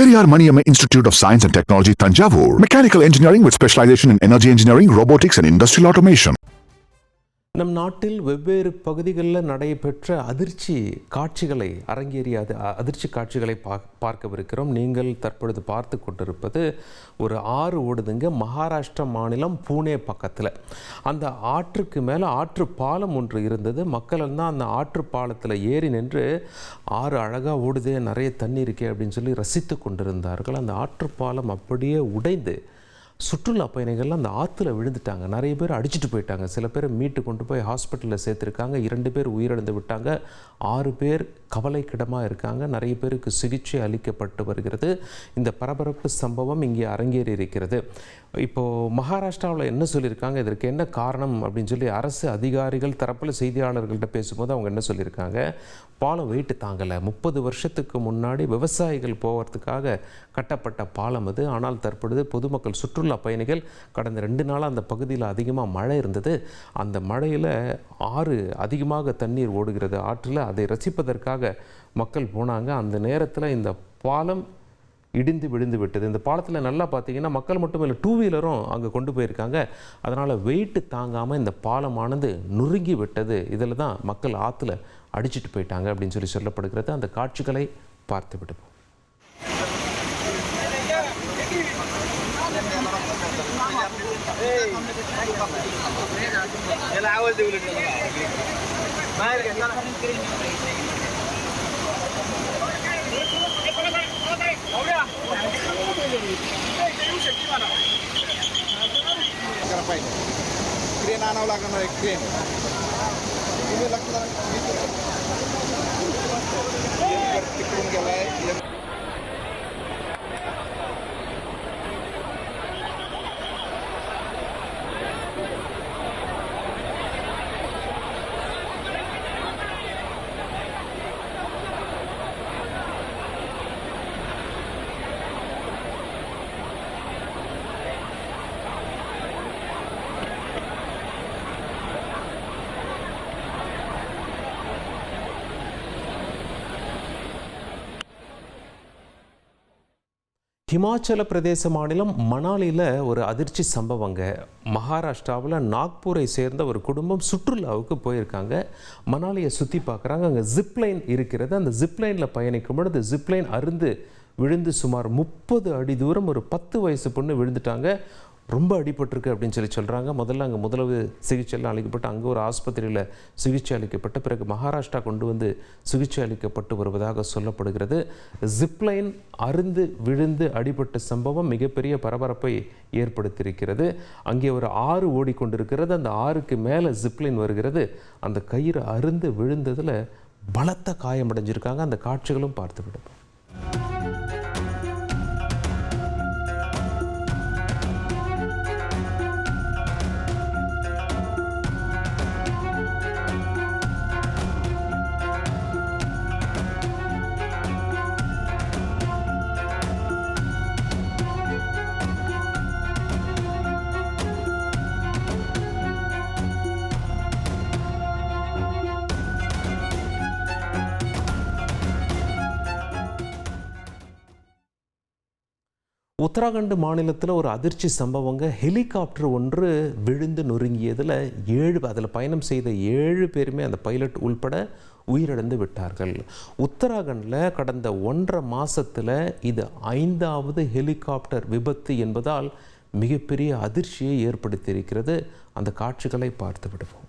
Periyar Maniamma Institute of Science and Technology, Tanjavur. Mechanical engineering with specialization in energy engineering, robotics, and industrial automation. நம் நாட்டில் வெவ்வேறு பகுதிகளில் நடைபெற்ற அதிர்ச்சி காட்சிகளை அரங்கேறிய அது அதிர்ச்சி காட்சிகளை பா பார்க்கவிருக்கிறோம். நீங்கள் தற்பொழுது பார்த்து கொண்டிருப்பது ஒரு ஆறு ஓடுதுங்க. மகாராஷ்டிரா மாநிலம் பூனே பக்கத்தில். அந்த ஆற்றுக்கு மேலே ஆற்று பாலம் ஒன்று இருந்தது. மக்கள் எல்லாம் அந்த ஆற்று பாலத்தில் ஏறி நின்று ஆறு அழகாக ஓடுதே நிறைய தண்ணி இருக்கே அப்படின்னு சொல்லி ரசித்து கொண்டிருந்தார்கள். அந்த ஆற்று பாலம் அப்படியே உடைந்து சுற்றுலா பயணிகள்லாம் அந்த ஆற்றுல விழுந்துட்டாங்க. நிறைய பேர் அடிச்சிட்டு போயிட்டாங்க. சில பேர் மீட்டு கொண்டு போய் ஹாஸ்பிட்டலில் சேர்த்துருக்காங்க. இரண்டு பேர் உயிரிழந்து விட்டாங்க. ஆறு பேர் கவலைக்கிடமாக இருக்காங்க. நிறைய பேருக்கு சிகிச்சை அளிக்கப்பட்டு வருகிறது. இந்த பரபரப்பு சம்பவம் இங்கே அரங்கேறி இருக்கிறது. இப்போது மகாராஷ்டிராவில் என்ன சொல்லியிருக்காங்க? இதற்கு என்ன காரணம்? அப்படின்னு சொல்லி அரசு அதிகாரிகள் தரப்பில் செய்தியாளர்கள்ட்ட பேசும்போது அவங்க என்ன சொல்லியிருக்காங்க? பாலம் வெயிட்டு தாங்கலை. முப்பது வருஷத்துக்கு முன்னாடி விவசாயிகள் போகிறதுக்காக கட்டப்பட்ட பாலம் அது. ஆனால் தற்பொழுது பொதுமக்கள் சுற்றுலா பயணிகள் கடந்த ரெண்டு நாளாக அந்த பகுதியில் அதிகமாக மழை இருந்தது. அந்த மழையில் ஆறு அதிகமாக தண்ணீர் ஓடுகிறது. ஆற்றில் அதை ரசிப்பதற்காக மக்கள் போனாங்க அந்த நேரத்தில் இந்த பாலம் இடிந்து விழுந்து விட்டது இந்த பாலத்தில் நல்லா பார்த்தீங்கன்னா மக்கள் மட்டும் இல்லை டூ வீலரும் அங்கே கொண்டு போயிருக்காங்க அதனால் வெயிட்டு தாங்காமல் இந்த பாலமானது நொறுங்கி விட்டது இதில் தான் மக்கள் ஆற்றுல அடிச்சிட்டு போயிட்டாங்க அப்படின்னு சொல்லி சொல்லப்படுகிறது அந்த காட்சிகளை பார்த்து விடுவோம் याला क्रेन आणावं लागणार आहे क्रेन तुम्ही लक्ष ஹிமாச்சல பிரதேச மாநிலம் மணாலியில் ஒரு அதிர்ச்சி சம்பவங்க. மகாராஷ்டிராவில் நாக்பூரை சேர்ந்த ஒரு குடும்பம் சுற்றுலாவுக்கு போயிருக்காங்க. மணாலியை சுற்றி பார்க்குறாங்க அங்கே ஜிப்லைன் இருக்கிறது. அந்த ஜிப்லைனில் பயணிக்கும் பொழுது ஜிப்லைன் அருந்து விழுந்து சுமார் முப்பது அடி தூரம் ஒரு பத்து வயசு பொண்ணு விழுந்துட்டாங்க. ரொம்ப அடிபட்டிருக்கு அப்படின்னு சொல்லி சொல்கிறாங்க முதல்ல அங்கே முதலவு சிகிச்சையெல்லாம் அளிக்கப்பட்டு அங்கே ஒரு ஆஸ்பத்திரியில் சிகிச்சை அளிக்கப்பட்ட பிறகு மகாராஷ்டிரா கொண்டு வந்து சிகிச்சை அளிக்கப்பட்டு வருவதாக சொல்லப்படுகிறது. ஜிப்லைன் அருந்து விழுந்து அடிபட்ட சம்பவம் மிகப்பெரிய பரபரப்பை ஏற்படுத்தியிருக்கிறது. அங்கே ஒரு ஆறு ஓடிக்கொண்டிருக்கிறது. அந்த ஆறுக்கு மேலே ஜிப்லைன் வருகிறது. அந்த கயிறு அருந்து விழுந்ததில் பலத்த காயமடைஞ்சிருக்காங்க. அந்த காட்சிகளும் பார்த்து விடுவோம் உத்தராகண்ட் மாநிலத்தில் ஒரு அதிர்ச்சி சம்பவங்க. ஹெலிகாப்டர் ஒன்று விழுந்து நொறுங்கியதில் ஏழு அதில் பயணம் செய்த ஏழு பேருமே அந்த பைலட் உள்பட உயிரிழந்து விட்டார்கள். உத்தராகண்டில் கடந்த ஒன்றரை மாதத்தில் இது ஐந்தாவது ஹெலிகாப்டர் விபத்து என்பதால் மிகப்பெரிய அதிர்ச்சியை ஏற்படுத்தியிருக்கிறது. அந்த காட்சிகளை பார்த்து விடுவோம்.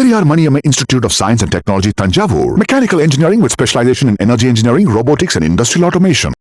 Periyar Maniyamma Institute of Science and Technology, Tanjavur. Mechanical Engineering with specialization in Energy Engineering, Robotics and Industrial Automation.